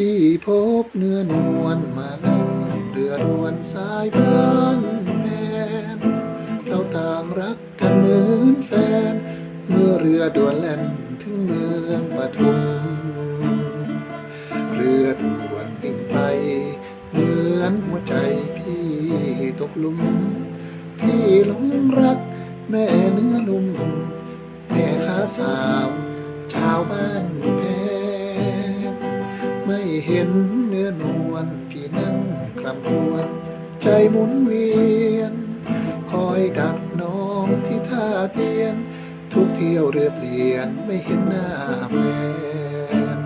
พี่พบเนื้อนวลมานั่งเรือรวนสายบ้านแมนเราต่างรักกันเหมือนแฟน เมื่อเรือด่วนแล่นถึงเมืองปทุมเรือด่วนติ่งไปเหมือนหัวใจพี่ตกหลุม พี่หลงรักแม่เนื้อนุ่มแม่ขาสาว ชาวบ้านแพ ไม่เห็นเนื้อนวลพี่นั่งคลำครวญใจหมุนเวียน คอยดักน้องที่ท่าเตียน ทุกเที่ยวเรือเปลี่ยนไม่เห็นหน้าแฟน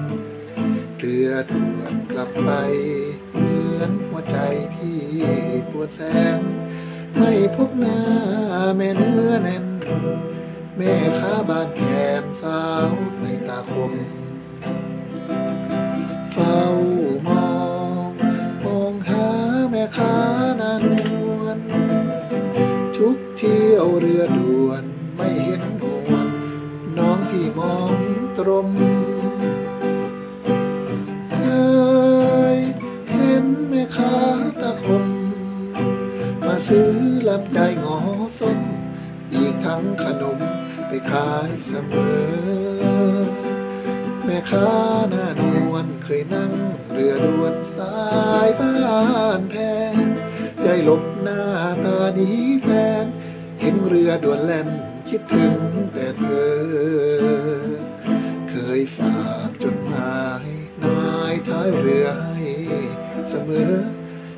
เรือด่วนกลับไป เหมือนหัวใจพี่ปวดแสนไม่พบหน้าแม่เนื้อแน่น แม่ค้าบ้านแขนสาวในตาคม ม่ค้านานวลทุกเที่ยวเรือด่วนไม่เห็นหวนน้องพี่มองตรมเคยเห็นแม่ค้าตะคม มาซื้อลำไยงอส้มอีกทั้งขนมไปขายเสมอ แม่ค้าหน้านวลเคยนั่งเรือด่วนสายบ้านแพ หลบหน้าตาหนีแฟน เห็นเรือด่วนแล่นคิดถึงแต่เธอ เคยฝากจดหมายนายท้ายเรือให้เสมอ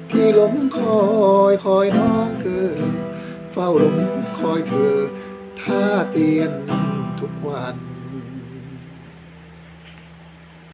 พี่หลงคอยคอยน้องเกิดเฝ้าหลงคอยเธอท่าเตียนทุกวัน